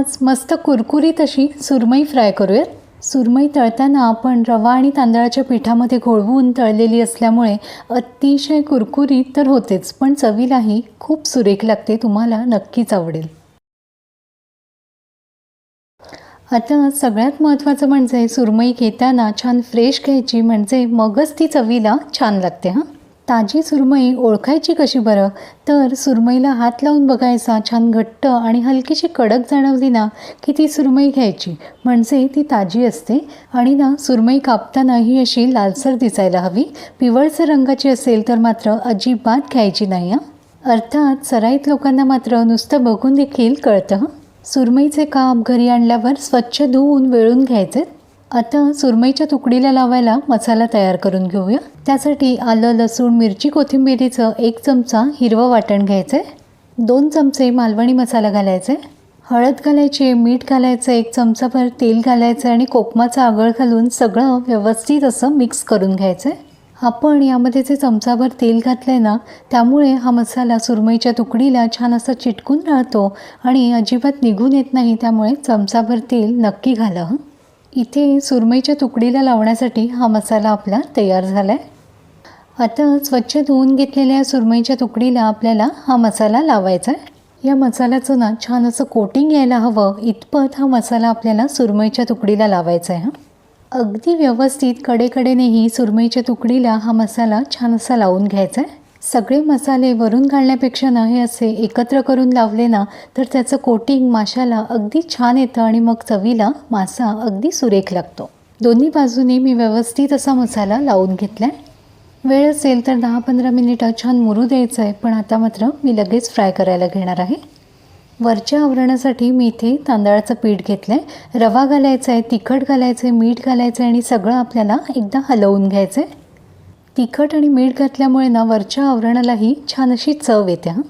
आज मस्त कुरकुरीत अशी सुरमई फ्राय करूयात. सुरमई तळताना आपण रवा आणि तांदळाच्या पिठामध्ये घोळवून तळलेली असल्यामुळे अतिशय कुरकुरीत तर होतेच पण चवीलाही खूप सुरेख लागते तुम्हाला नक्कीच आवडेल. आता सगळ्यात महत्त्वाचं म्हणजे सुरमई घेताना छान फ्रेश घ्यायची म्हणजे मगच ती चवीला छान लागते हां? ताजी सुरमई ओळखायची कशी बरं? तर सुरमईला हात लावून बघायचा छान घट्ट आणि हलकीशी कडक जाणवली ना की ती सुरमई घ्यायची. म्हणजे ती ताजी असते आणि ना सुरमई कापताना ही अशी लालसर दिसायला हवी. पिवळसर रंगाची असेल तर मात्र अजिबात घ्यायची नाही हां? अर्थात सराईत लोकांना मात्र नुसतं बघून देखील कळतं सुरमईचे काप घरी आणल्यावर स्वच्छ धुवून वेळून घ्यायचे आता सुरमईच्या तुकडीला लावायला मसाला तयार करून घेऊया. त्यासाठी आलं लसूण मिरची कोथिंबिरीचं एक चमचा हिरवं वाटण घ्यायचं आहे दोन चमचे मालवणी मसाला घालायचे हळद घालायची मीठ घालायचं एक चमचाभर तेल घालायचं आणि कोकमाचा आगळ घालून सगळं व्यवस्थित असं मिक्स करून घ्यायचं आहे आपण यामध्ये जे चमचाभर तेल घातलं आहे ना त्यामुळे हा मसाला सुरमईच्या तुकडीला छान असा चिटकून राहतो आणि अजिबात निघून येत नाही त्यामुळे चमचाभर तेल नक्की घाला हं. इथे सुरमईच्या तुकडीला लावण्यासाठी हा मसाला आपला तयार झाला आहे आता स्वच्छ धुवून घेतलेल्या सुरमईच्या तुकडीला आपल्याला हा मसाला लावायचा आहे. या मसाल्याचं ना छान असं कोटिंग यायला हवं. इतपत हा मसाला आपल्याला सुरमईच्या तुकडीला लावायचा आहे अगदी व्यवस्थित कडेकडेनेही सुरमईच्या तुकडीला हा मसाला छान असा लावून घ्यायचा आहे. सगळे मसाले वरून घालण्यापेक्षा ना हे असे एकत्र करून लावले ना तर त्याचं कोटिंग माशाला अगदी छान येतं आणि मग चवीला मासा अगदी सुरेख लागतो. दोन्ही बाजूने मी व्यवस्थित असा मसाला लावून घेतला आहे वेळ असेल तर दहा पंधरा मिनिटं छान मुरू द्यायचं आहे पण आता मात्र मी लगेच फ्राय करायला घेणार आहे. वरच्या आवरणासाठी मी इथे तांदळाचं पीठ घेतलं आहे रवा घालायचा आहे तिखट घालायचं आहे मीठ घालायचं आहे आणि सगळं आपल्याला एकदा हलवून घ्यायचं आहे तिखट आणि मीठ घातल्यामुळे ना वरच्या आवरणालाही छान अशी चव येते हां?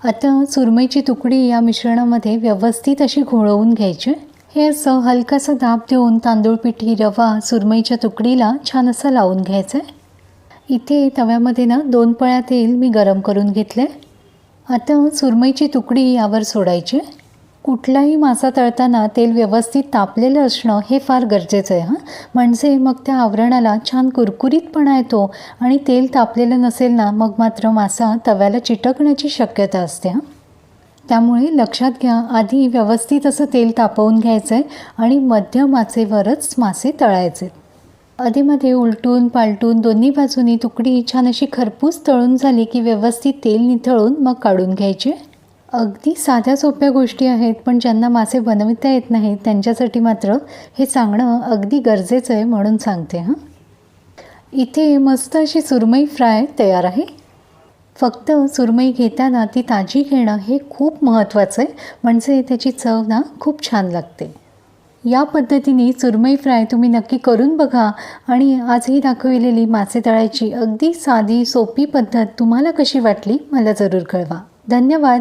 आता सुरमईची तुकडी या मिश्रणामध्ये व्यवस्थित अशी घोळवून घ्यायची. हे असं हलकासं दाब देऊन तांदूळ पिठी रवा सुरमईच्या तुकडीला छान असं लावून घ्यायचं आहे इथे तव्यामध्ये ना दोन पळ्या तेल मी गरम करून घेतलं आहे आता सुरमईची तुकडी यावर सोडायची. कुठलाही मासा तळताना तेल व्यवस्थित तापलेलं असणं हे फार गरजेचं आहे हां. म्हणजे मग त्या आवरणाला छान कुरकुरीतपणा येतो आणि तेल तापलेलं नसेल ना मग मात्र मासा तव्याला चिटकण्याची शक्यता असते हां. त्यामुळे लक्षात घ्या आधी व्यवस्थित असं तेल तापवून घ्यायचं आहे आणि मध्यम आचेवरच मासे तळायचे. अधेमध्ये उलटून पालटून दोन्ही बाजूनी तुकडी छान अशी खरपूस तळून झाली की व्यवस्थित तेल निथळून मग काढून घ्यायचे. अगदी साध्या सोप्या गोष्टी आहेत पण ज्यांना मासे बनविता येत नाहीत त्यांच्यासाठी मात्र हे सांगणं अगदी गरजेचं आहे म्हणून सांगते हां. इथे मस्त अशी सुरमई फ्राय तयार आहे. फक्त सुरमई घेताना ती ताजी घेणं हे खूप महत्त्वाचं आहे म्हणजे त्याची चव ना खूप छान लागते. या पद्धतीने सुरमई फ्राय तुम्ही नक्की करून बघा आणि आजही दाखविलेली मासे तळायची अगदी साधी सोपी पद्धत तुम्हाला कशी वाटली मला जरूर कळवा. धन्यवाद.